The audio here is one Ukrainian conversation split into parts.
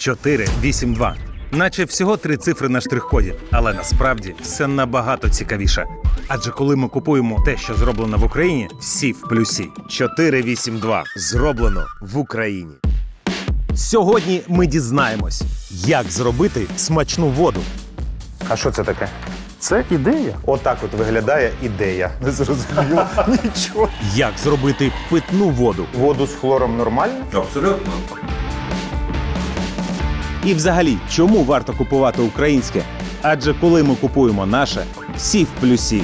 482. Наче всього три цифри на штрих-коді, але насправді все набагато цікавіше. Адже коли ми купуємо те, що зроблено в Україні, всі в плюсі. 482. Зроблено в Україні. Сьогодні ми дізнаємось, як зробити смачну воду. А що це таке? Це ідея. Отак от виглядає ідея. Не зрозуміло нічого. Як зробити питну воду. Воду з хлором нормально? Абсолютно. І взагалі, чому варто купувати українське? Адже коли ми купуємо наше, всі в плюсі.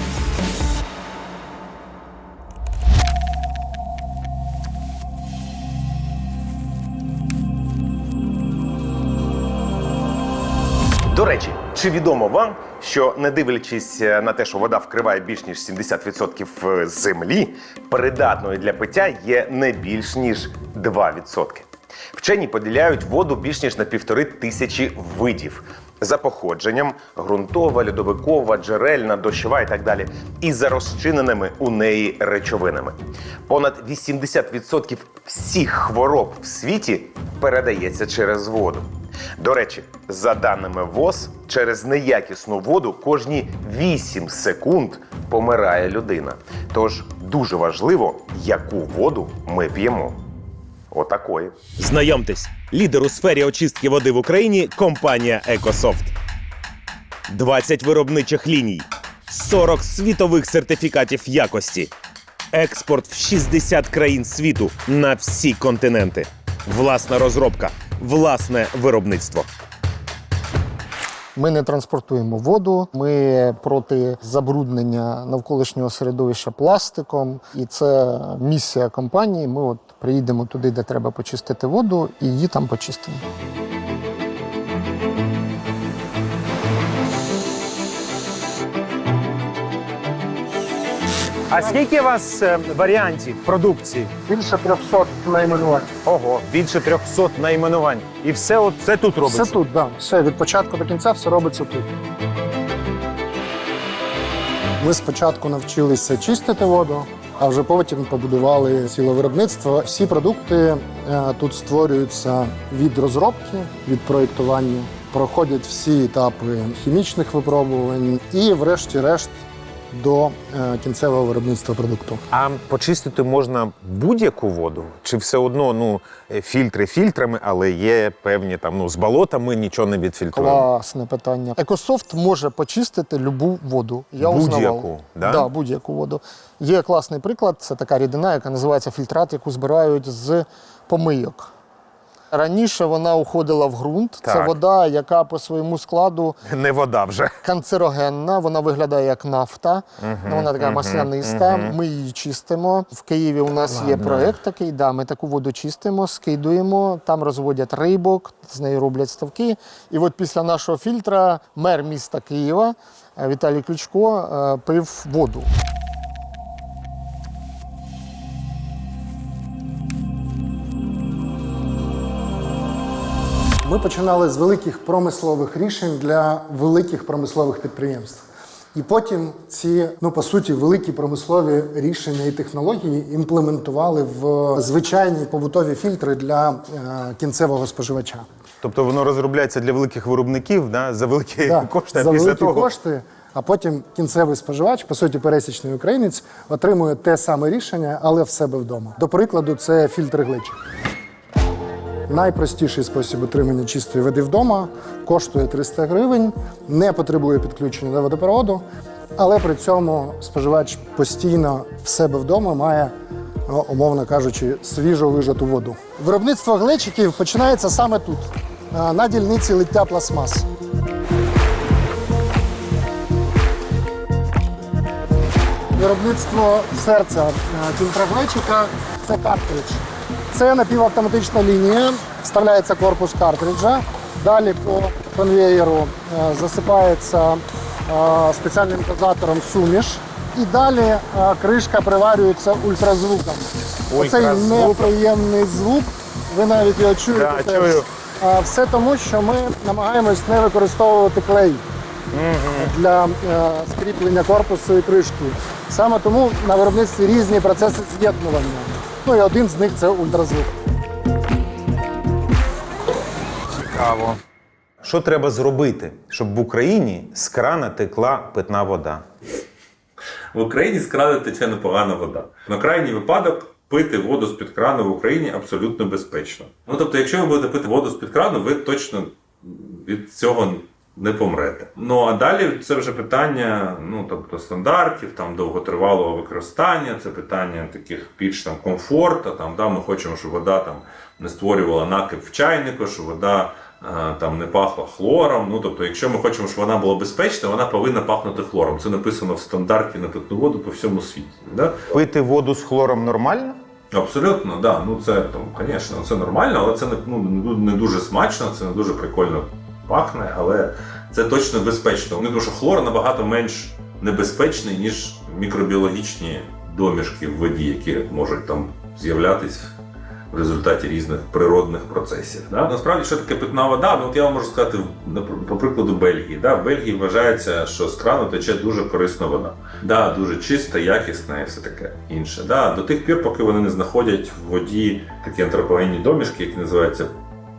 До речі, чи відомо вам, що не дивлячись е, на те, що вода вкриває більш ніж 70% землі, придатною для пиття є не більш ніж 2%. Вчені поділяють воду більш ніж на півтори тисячі видів за походженням ґрунтова, льодовикова, джерельна, дощова і так далі, і за розчиненими у неї речовинами. Понад 80% всіх хвороб в світі передається через воду. До речі, за даними ВОЗ, через неякісну воду кожні 8 секунд помирає людина. Тож дуже важливо, яку воду ми п'ємо. Отакої. Знайомтесь, лідер у сфері очистки води в Україні компанія Екософт. 20 виробничих ліній, 40 світових сертифікатів якості, експорт в 60 країн світу на всі континенти. Власна розробка, власне виробництво. Ми не транспортуємо воду, ми проти забруднення навколишнього середовища пластиком. І це місія компанії. Ми от приїдемо туди, де треба почистити воду, і її там почистимо. А скільки у вас е, варіантів продукції? Більше 300 найменувань. Ого, більше 300 найменувань. І все от це тут робиться. Все тут, да. Все від початку до кінця все робиться тут. Ми спочатку навчилися чистити воду, а вже потім побудували ціле виробництво. Всі продукти е, тут створюються від розробки, від проєктування, проходять всі етапи хімічних випробувань і, врешті-решт, до е, кінцевого виробництва продукту. А почистити можна будь-яку воду? Чи все одно ну, е, фільтри фільтрами, але є певні там ну, з болотами нічого не відфільтруємо? Класне питання. Екософт може почистити любу воду. Я Будь-яку, да? Да, будь-яку воду. Є класний приклад. Це така рідина, яка називається фільтрат, яку збирають з помийок. Раніше вона уходила в ґрунт. Це Так. вода, яка по своєму складу Не вода вже. канцерогенна, вона виглядає як нафта, вона така масляниста. Ми її чистимо. В Києві у нас є проект такий. Да, ми таку воду чистимо, скидуємо, там розводять рибок, з нею роблять ставки. І от після нашого фільтра мер міста Києва е, Віталій Ключко е, пив воду. Ми починали з великих промислових рішень для великих промислових підприємств. І потім ці, ну по суті, великі промислові рішення і технології імплементували в звичайні побутові фільтри для е, кінцевого споживача. Тобто воно розробляється для великих виробників да, за великі Да, кошти, а за після великі того. кошти, а потім кінцевий споживач, по суті, пересічний українець, отримує те саме рішення, але в себе вдома. До прикладу, це фільтр глечик. Найпростіший спосіб отримання чистої води вдома коштує 300 гривень, не потребує підключення до водопроводу, але при цьому споживач постійно в себе вдома має, ну, умовно кажучи, свіжо вижату воду. Виробництво глечиків починається саме тут, на дільниці лиття пластмас. Виробництво серця е, фільтроглечика – це картридж. Це напівавтоматична лінія, вставляється корпус картриджа. Далі по конвеєру е, засипається е, спеціальним дозатором суміш. І далі е, кришка приварюється ультразвуком. Оцей неприємний звук, ви навіть його чуєте. Да, чую. Все тому, що ми намагаємось не використовувати клей для скріплення корпусу і кришки. Саме тому на виробництві різні процеси з'єднування. Ну і один з них це ультразвук. Цікаво. Що треба зробити, щоб в Україні з крана текла питна вода? В Україні з крана тече непогана вода. На крайній випадок пити воду з-під крану в Україні абсолютно безпечно. Ну тобто, якщо ви будете пити воду з-під крану, ви точно від цього не помрете. Ну а далі це вже питання ну, тобто, стандартів, там, довготривалого використання, це питання таких більш там, комфорту. Там, да, ми хочемо, щоб вода там, не створювала накип в чайнику, щоб вода е, там, не пахла хлором. Ну, тобто, якщо ми хочемо, щоб вона була безпечна, вона повинна пахнути хлором. Це написано в стандарті на питну воду по всьому світі. Да? Пити воду з хлором нормально? Абсолютно, да. Ну це там, звісно, це нормально, але це не, ну, не дуже смачно, це не дуже прикольно пахне, але це точно безпечно. Ну, тому що хлор набагато менш небезпечний, ніж мікробіологічні домішки в воді, які можуть там з'являтись в результаті різних природних процесів. Да? Насправді, що таке питна вода? Ну, от я вам можу сказати по прикладу Бельгії. Да? В Бельгії вважається, що з крану тече дуже корисна вода. Да, дуже чиста, якісна і все таке інше. Да? До тих пір, поки вони не знаходять в воді такі антропогенні домішки, які називаються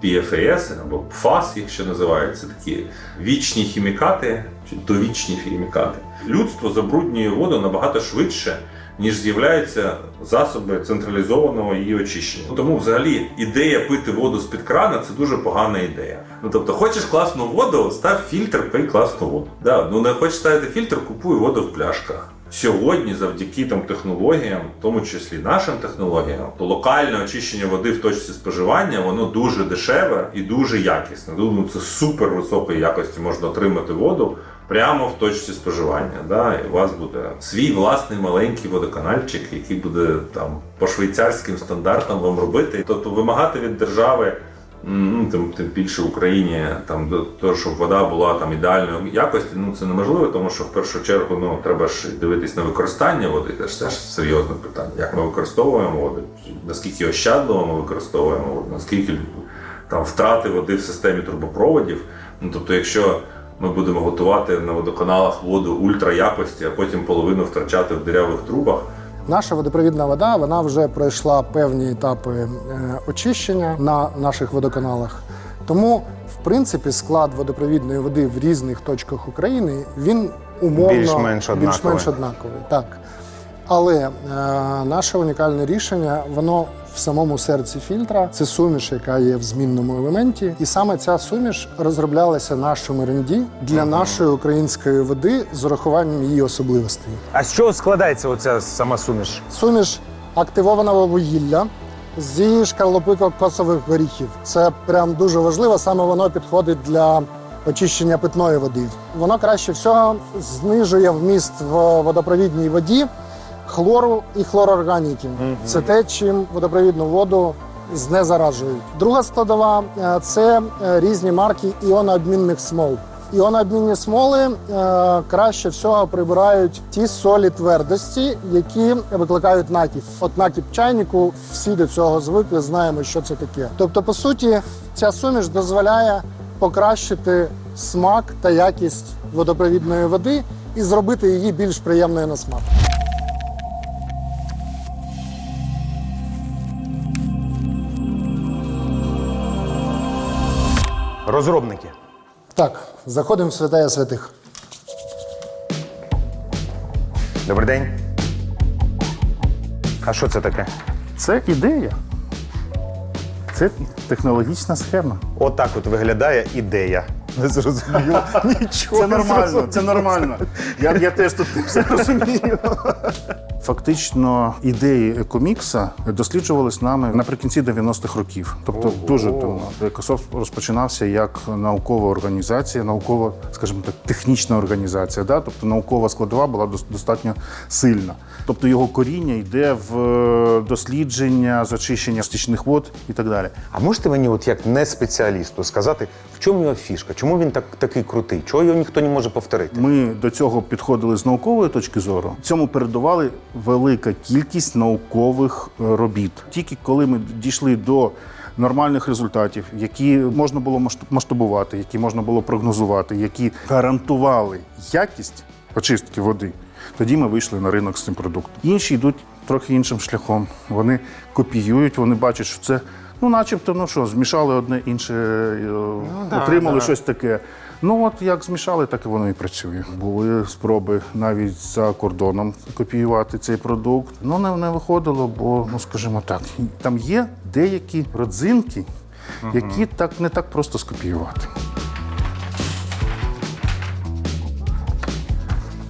PFAS або PFAS, ще називаються такі вічні хімікати чи довічні хімікати. Людство забруднює воду набагато швидше, ніж з'являються засоби централізованого її очищення. Тому, взагалі, ідея пити воду з-під крана це дуже погана ідея. Ну тобто, хочеш класну воду, став фільтр, пий класну воду. Да, ну не хочеш ставити фільтр, купуй воду в пляшках. Сьогодні, завдяки там технологіям, в тому числі нашим технологіям, то локальне очищення води в точці споживання воно дуже дешеве і дуже якісне. Думаю, це супер високої якості можна отримати воду прямо в точці споживання. Да? І у вас буде свій власний маленький водоканальчик, який буде там по швейцарським стандартам вам робити. Тобто вимагати від держави. Ну, тим, тим більше в Україні там до того, щоб вода була там ідеальної якості, ну це неможливо, тому що в першу чергу ну треба ж дивитись на використання води. Це ж теж серйозне питання. Як ми використовуємо воду, наскільки ощадливо ми використовуємо воду, наскільки там втрати води в системі трубопроводів. Ну тобто, якщо ми будемо готувати на водоканалах воду ультраякості, а потім половину втрачати в дирявих трубах. Наша водопровідна вода вона вже пройшла певні етапи е, очищення на наших водоканалах. Тому, в принципі, склад водопровідної води в різних точках України він умовно Більш-менш однаковий. однаковий. Так. Але е, наше унікальне рішення, воно в самому серці фільтра. Це суміш, яка є в змінному елементі. І саме ця суміш розроблялася нашим R&D для нашої української води з урахуванням її особливостей. А з чого складається оця сама суміш? Суміш активованого вугілля зі шкарлупи кокосових горіхів. Це прям дуже важливо. Саме воно підходить для очищення питної води. Воно краще всього знижує вміст в водопровідній воді хлору і хлорорганіки. Це те, чим водопровідну воду знезаражують. Друга складова е, це е, різні марки іонообмінних смол. Іонообмінні смоли е, краще всього прибирають ті солі твердості, які викликають накіп. От накіп чайнику, всі до цього звикли, знаємо, що це таке. Тобто, по суті, ця суміш дозволяє покращити смак та якість водопровідної води і зробити її більш приємною на смак. Розробники. Так, заходимо в святая святих. Добрий день. А що це таке? Це ідея. Це технологічна схема. Отак от виглядає ідея. Не зрозуміло. Нічого. Це нормально, це нормально. Я, я теж тут все розумію. Фактично, ідеї екомікса досліджувались нами наприкінці 90-х років. Тобто дуже давно. Екософт розпочинався як наукова організація, наукова, скажімо так, технічна організація. Да? Тобто наукова складова була дос- достатньо сильна. Тобто його коріння йде в е, дослідження, зачищення стічних вод і так далі. А можете мені, от як не спеціалісту, сказати, в чому його фішка? Чому він так, такий крутий? Чого його ніхто не може повторити? Ми до цього підходили з наукової точки зору. Цьому передували велика кількість наукових е, робіт. Тільки коли ми дійшли до нормальних результатів, які можна було масштаб- масштабувати, які можна було прогнозувати, які гарантували якість очистки води, тоді ми вийшли на ринок з цим продуктом. Інші йдуть трохи іншим шляхом. Вони копіюють, вони бачать, що це Ну, начебто, ну що, змішали одне інше, е, отримали щось таке. Ну от як змішали, так і воно і працює. Були спроби навіть за кордоном копіювати цей продукт. Ну не, не виходило, бо ну скажімо так, там є деякі родзинки, які так не так просто скопіювати.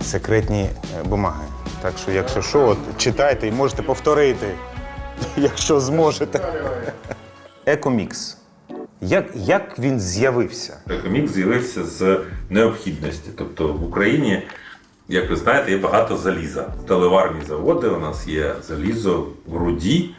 Секретні е, бумаги. Так що, якщо що, от, читайте і можете повторити, якщо зможете. Екомікс. Як, як він з'явився? Екомік з'явився з необхідності. Тобто в Україні, як ви знаєте, є багато заліза. Сталеварні заводи, у нас є залізо в руді.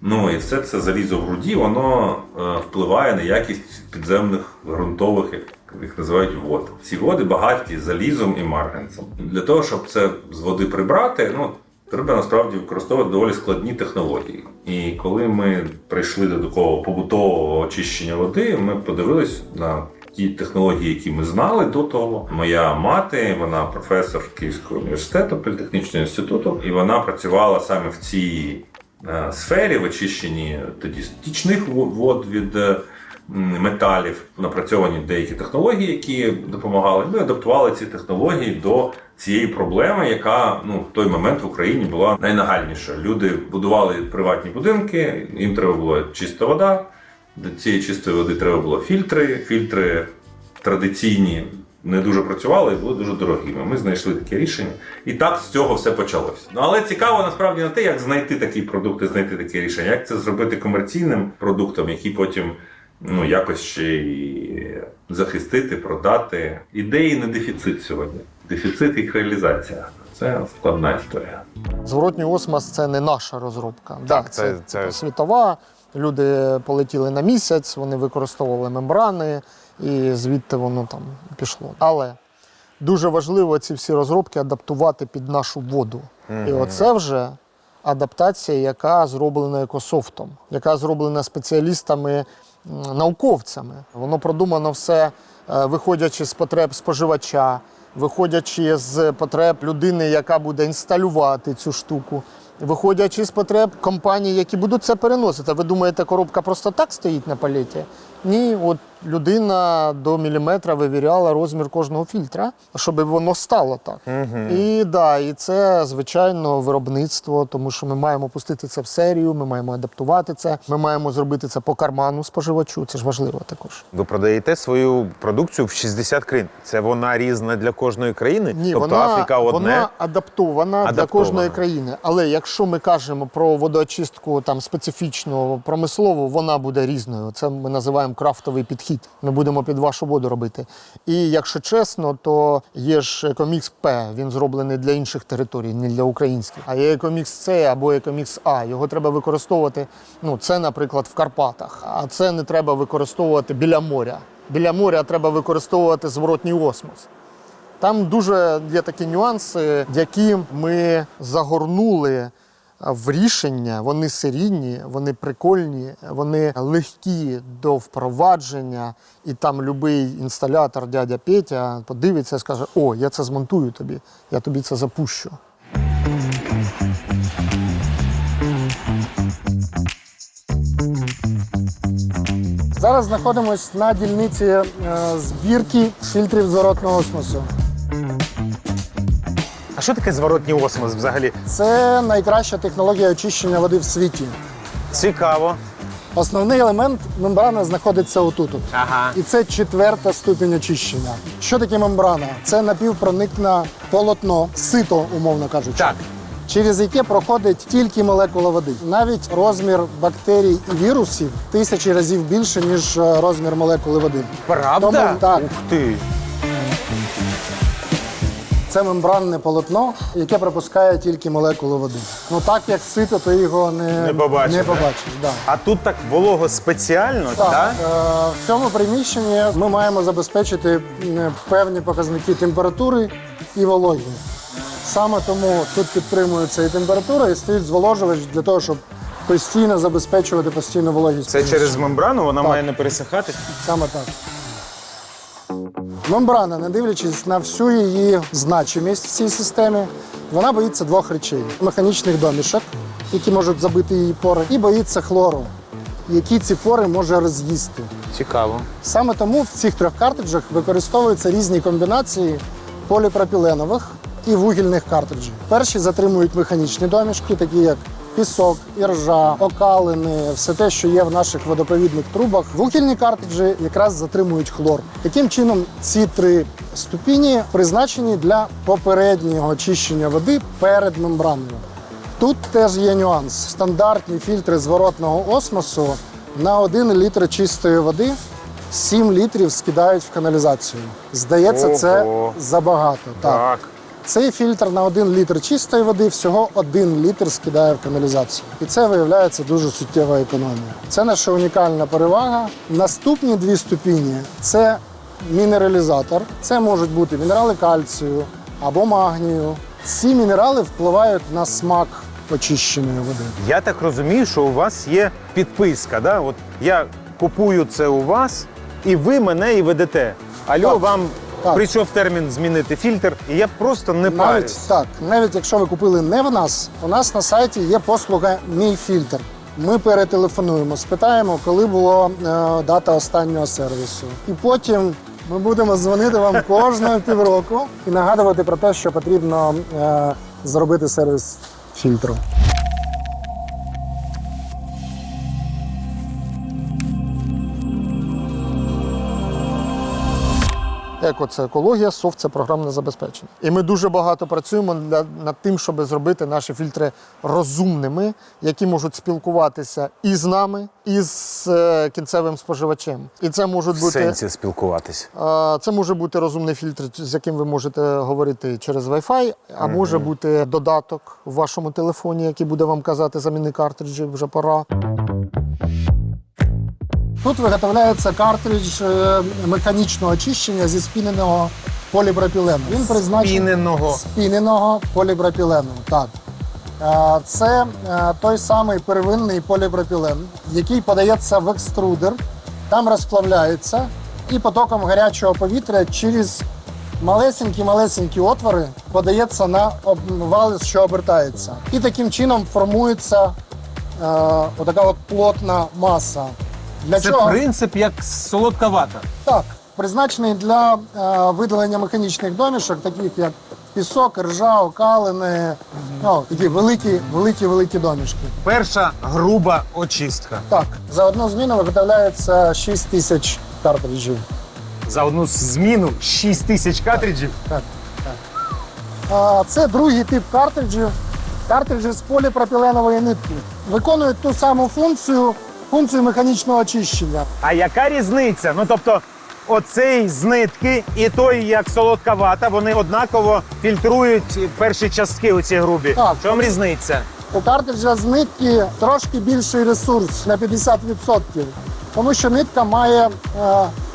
Ну і все це залізо в руді, воно е, впливає на якість підземних ґрунтових, їх називають вод. Ці води багаті залізом і марганцем. Для того, щоб це з води прибрати, ну треба насправді використовувати доволі складні технології. І коли ми прийшли до такого побутового очищення води, ми подивились на ті технології, які ми знали до того. Моя мати, вона професор Київського університету, політехнічного інституту, і вона працювала саме в цій е, сфері в очищенні тоді стічних вод від. Металів напрацьовані деякі технології, які допомагали. Ми адаптували ці технології до цієї проблеми, яка ну в той момент в Україні була найнагальніша. Люди будували приватні будинки, їм треба була чиста вода. До цієї чистої води треба було фільтри. Фільтри традиційні не дуже працювали і були дуже дорогими. Ми знайшли таке рішення, і так з цього все почалося. Ну але цікаво насправді не те, як знайти такий продукт і знайти таке рішення, як це зробити комерційним продуктом, який потім ну якось ще і захистити, продати. Ідеї не дефіцит сьогодні. Дефіцит їх реалізація. Це складна історія. Зворотній осмос це не наша розробка. да, це- це- типу, світова. Люди полетіли на місяць, вони використовували мембрани, і звідти воно там пішло. Але дуже важливо ці всі розробки адаптувати під нашу воду. І оце вже адаптація, яка зроблена екософтом, яка зроблена спеціалістами, науковцями. Воно продумано все, е, виходячи з потреб споживача, виходячи з потреб людини, яка буде інсталювати цю штуку. Виходячи з потреб компаній, які будуть це переносити. Ви думаєте, коробка просто так стоїть на палеті? Ні, от людина до міліметра вивіряла розмір кожного фільтра, щоб воно стало так. І да, і це звичайно виробництво, тому що ми маємо пустити це в серію, ми маємо адаптувати це, ми маємо зробити це по карману споживачу. Це ж важливо також. Ви продаєте свою продукцію в 60 країн. Це вона різна для кожної країни? Ні, тобто вона, Африка одне. вона адаптована, для кожної країни. Але якщо ми кажемо про водоочистку там специфічну промислову, вона буде різною. Це ми називаємо крафтовий підхід. Ми будемо під вашу воду робити. І якщо чесно, то є ж Екомікс П. Він зроблений для інших територій, не для українських. А є Екомікс С або Екомікс А. Його треба використовувати. Ну, це, наприклад, в Карпатах. А це не треба використовувати біля моря. Біля моря треба використовувати зворотній осмос. Там дуже є такі нюанси, які ми загорнули в рішення. Вони серійні, вони прикольні, вони легкі до впровадження. І там будь-який інсталятор, дядя Петя, подивиться і скаже: О, я це змонтую тобі, я тобі це запущу. Зараз знаходимося на дільниці е, збірки фільтрів зворотного осмосу. Що таке зворотній осмос взагалі? Це найкраща технологія очищення води в світі. Цікаво. Основний елемент мембрани знаходиться отут. Ага. І це четверта ступінь очищення. Що таке мембрана? Це напівпроникне полотно, сито, умовно кажучи. Так. Через яке проходить тільки молекула води. Навіть розмір бактерій і вірусів тисячі разів більше, ніж е, розмір молекули води. Правда? Тому, так. Ух ти. Це мембранне полотно, яке пропускає тільки молекулу води. Ну так як сито, то його не, Не побачиш, Не побачиш да. А тут так волого спеціально, Так, так? е, в цьому приміщенні ми маємо забезпечити м, певні показники температури і вологі. Саме тому тут підтримується і температура, і стоїть зволожувач для того, щоб постійно забезпечувати постійну вологість. Це через мембрану вона Так. має не пересихати. Саме так. Мембрана, не дивлячись на всю її значимість в цій системі, вона боїться двох речей: механічних домішок, які можуть забити її пори, і боїться хлору. які ці пори може роз'їсти. Цікаво. Саме тому в цих трьох картриджах використовуються різні комбінації поліпропіленових і вугільних картриджів. Перші затримують механічні домішки, такі як пісок, іржа, окалини, все те, що є в наших водопровідних трубах. Вугільні картриджі якраз затримують хлор. Таким чином, ці три ступені призначені для попереднього очищення води перед мембраною. Тут теж є нюанс. Стандартні фільтри зворотного осмосу на 1 літр чистої води 7 літрів скидають в каналізацію. Здається, це Ого. забагато. Так. Цей фільтр на 1 літр чистої води всього 1 літр скидає в каналізацію. І це виявляється дуже суттєва економія. Це наша унікальна перевага. Наступні дві ступені це мінералізатор. Це можуть бути мінерали кальцію або магнію. Ці мінерали впливають на смак очищеної води. Я так розумію, що у вас є підписка. Да? От я купую це у вас, і ви мене і ведете. Альо, Так. вам Так. прийшов термін змінити фільтр, і я просто не Навіть парюсь. так, навіть якщо ви купили не в нас, у нас на сайті є послуга Мій фільтр. Ми перетелефонуємо, спитаємо, коли була е, дата останнього сервісу. І потім ми будемо дзвонити вам кожного півроку і нагадувати про те, що потрібно е, зробити сервіс фільтру. Еко це екологія, софт це програмне забезпечення. І ми дуже багато працюємо для, над тим, щоб зробити наші фільтри розумними, які можуть спілкуватися і з нами, і з е, кінцевим споживачем. І це можуть В бути сенсі спілкуватись. е, це може бути розумний фільтр, з яким ви можете говорити через Wi-Fi, а може бути додаток в вашому телефоні, який буде вам казати заміни картриджі, вже пора. Тут виготовляється картридж е, механічного очищення зі спіненого поліпропілену. Він призначений Спіненого. спіненого поліпропілену. Так. Е, Це е, той самий первинний поліпропілен, який подається в екструдер, там розплавляється і потоком гарячого повітря через малесенькі-малесенькі отвори подається на вал, що обертається. І таким чином формується е, отака от плотна маса. Для Це чого? принцип як солодка вата. Так, призначений для е, видалення механічних домішок, таких як пісок, ржа, окалини, ну, такі великі, великі, великі домішки. Перша груба очистка. Так, за одну зміну виготовляється 6 тисяч картриджів. За одну зміну 6 тисяч картриджів. Так, так. А, це другий тип картриджів. Картриджі з поліпропіленової нитки. Виконують ту саму функцію, функцію механічного очищення. А яка різниця? Ну тобто, оцей з нитки і той, як солодка вата, вони однаково фільтрують перші частки оці грубі. Так. В чому різниця? У картриджа з нитки трошки більший ресурс на 50%, тому що нитка має е,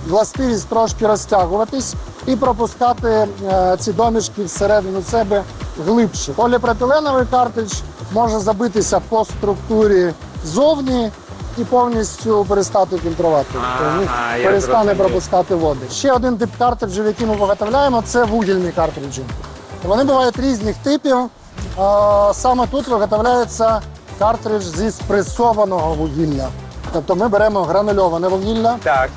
властивість трошки розтягуватись і пропускати е, ці домішки всередину себе глибше. Поліпропіленовий картридж може забитися по структурі зовні і повністю перестати фільтрувати. Тобто він я перестане зрозумів. пропускати води. Ще один тип картриджів, який ми виготовляємо, це вугільні картриджі. Вони бувають різних типів. А, Саме тут виготовляється картридж зі спресованого вугілля. Тобто ми беремо гранульоване вугілля Так.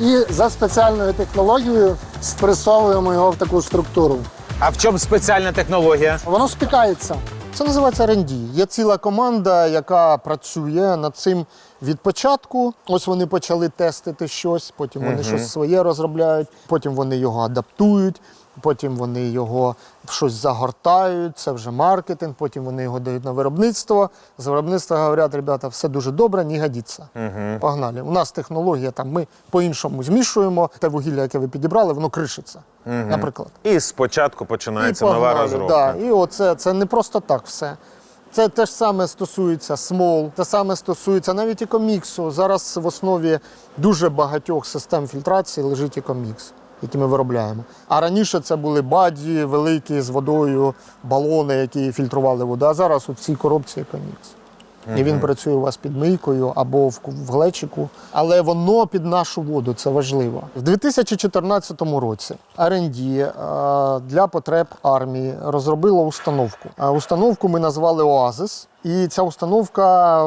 і за спеціальною технологією спресовуємо його в таку структуру. А в чому спеціальна технологія? Воно спікається. Це називається R&D. Є ціла команда, яка працює над цим від початку. Ось вони почали тестити щось, потім вони щось своє розробляють, потім вони його адаптують, потім вони його в щось загортають. Це вже маркетинг, потім вони його дають на виробництво. З виробництва говорять, ребята, все дуже добре, не годиться. Погнали. У нас технологія там, ми по-іншому змішуємо. Те вугілля, яке ви підібрали, воно кришиться. Наприклад. І спочатку починається І нова погнали, розробка. Да. І оце це не просто так все. Це те ж саме стосується смол, те саме стосується навіть екоміксу. Зараз в основі дуже багатьох систем фільтрації лежить екомікс, який ми виробляємо. А раніше це були баді, великі з водою, балони, які фільтрували воду. А зараз у цій коробці екомікс. І він працює у вас під мийкою або в, в глечику, але воно під нашу воду, це важливо. В 2014 році R&D е, для потреб армії розробила установку. А Установку ми назвали Оазис, і ця установка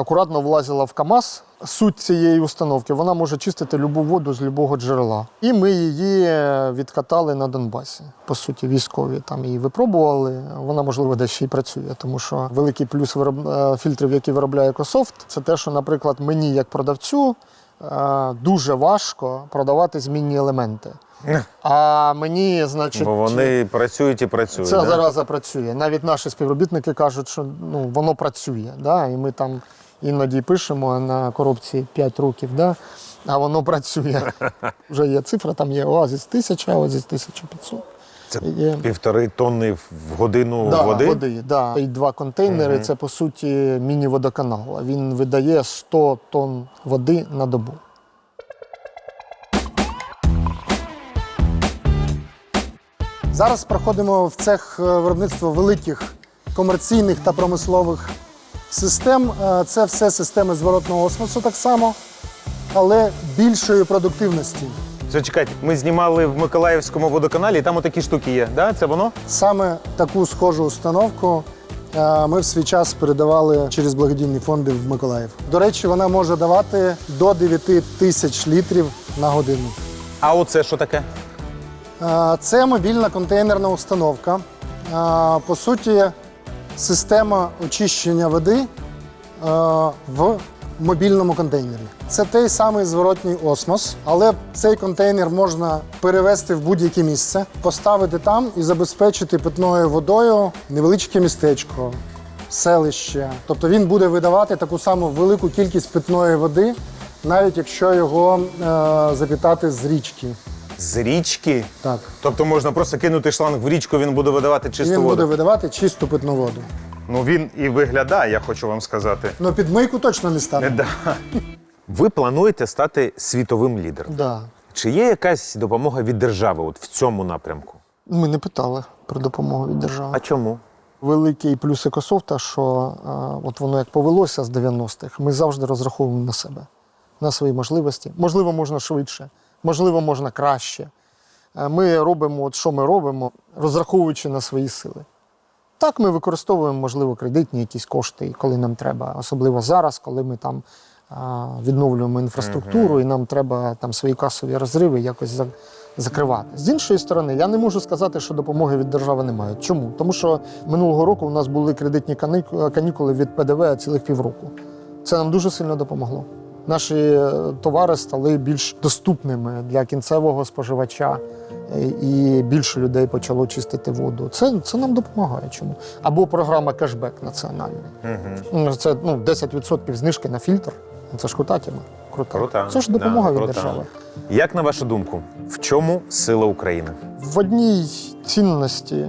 акуратно влазила в КАМАЗ. Суть цієї установки вона може чистити любу воду з любого джерела. І ми її е, відкатали на Донбасі. По суті, військові там її випробували. Вона, можливо, ще й працює, тому що великий плюс вироб... е, фільтрів, які виробляє Екософт, це те, що, наприклад, мені як продавцю е, дуже важко продавати змінні елементи. А мені, значить, Бо вони працюють і працюють. це да? зараз працює. Навіть наші співробітники кажуть, що ну, воно працює. Да? І ми там іноді пишемо на коробці 5 років, да? а воно працює. Вже є цифра, там є оазіс 1000, оазіс 1500. Це Є. півтори тонни в годину Да, води. води да. І два контейнери це по суті міні-водоканал. Він видає 100 тонн води на добу. Зараз проходимо в цех е, виробництва великих комерційних та промислових систем. Е, Це все системи зворотного осмосу так само, але більшої продуктивності. Все, чекайте, ми знімали в Миколаївському водоканалі, і там отакі штуки є. Да? Це воно? Саме таку схожу установку е, ми в свій час передавали через благодійні фонди в Миколаїв. До речі, вона може давати до 9 тисяч літрів на годину. А оце що таке? Е, Це мобільна контейнерна установка. По суті, система очищення води е, в мобільному контейнері. Це той самий зворотній осмос, але цей контейнер можна перевести в будь-яке місце, поставити там і забезпечити питною водою невеличке містечко, селище. Тобто він буде видавати таку саму велику кількість питної води, навіть якщо його е, запітати з річки. З річки. Так. Тобто можна просто кинути шланг в річку, він буде видавати чисту він воду. буде видавати чисту питну воду. Ну він і виглядає, я хочу вам сказати. Ну, під мийку точно не стане. Да. Ви плануєте стати світовим лідером. Да. Чи є якась допомога від держави от в цьому напрямку? Ми не питали про допомогу від держави. А чому? Великий плюс екософта, що а, от воно як повелося з 90-х, ми завжди розраховуємо на себе, на свої можливості. Можливо, можна швидше, можливо, можна краще. Е, Ми робимо, от що ми робимо, розраховуючи на свої сили. Так, ми використовуємо, можливо, кредитні якісь кошти, коли нам треба, особливо зараз, коли ми там відновлюємо інфраструктуру, і нам треба там свої касові розриви якось закривати. З іншої сторони, я не можу сказати, що допомоги від держави немає. Чому? Тому що минулого року у нас були кредитні канікули від ПДВ цілих півроку. Це нам дуже сильно допомогло. Наші е, товари стали більш доступними для кінцевого споживача, е, і більше людей почало чистити воду. Це, це нам допомагає. Чому? Або програма кешбек національний. Ну, Це ну, 10% знижки на фільтр. Це ж крута тема. Крута. Крута. Це ж допомога Да, від крута. держави. Як на вашу думку, в чому сила України? В одній цінності,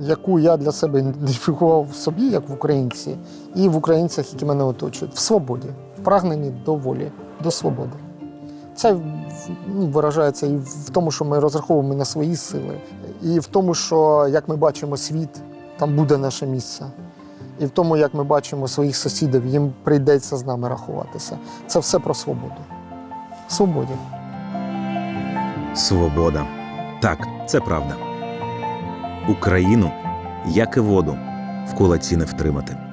яку я для себе ідентифікував в собі, як в українці, і в українцях, які мене оточують, в свободі, прагненні до волі, до свободи. Це ну, виражається і в тому, що ми розраховуємо на свої сили, і в тому, що як ми бачимо світ, там буде наше місце. І в тому, як ми бачимо своїх сусідів, їм прийдеться з нами рахуватися. Це все про свободу. Свободі. Свобода. Так, це правда. Україну, як і воду, в кулаці не втримати.